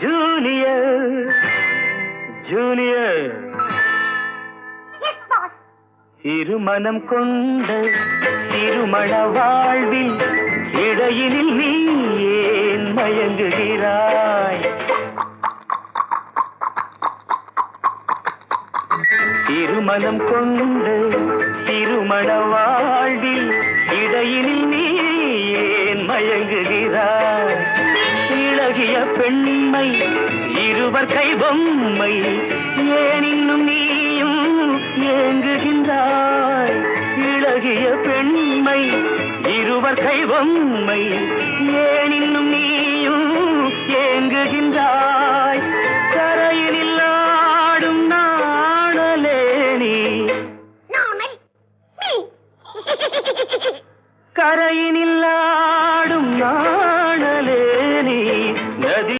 Junior. Junior. திருமணம் கொண்ட திருமண வாழ்வில் இடையினில் நீ ஏன் மயங்குகிறாய்? திருமணம் கொண்ட திருமண வாழ்வில் இடையினில் நீ ஏன் மயங்குகிறாய்? பெண்மை இருவர் கை பொம்மை ஏன் இன்னும் நீயும் ஏங்குகின்றாய். இளகிய பெண்மை இருவர் கை பொம்மை ஏன் இன்னும் நீயும் ஏங்குகின்றாய். கரையினில் ஆடும் நாணலே நீ. நாணல். நீ கரையினில்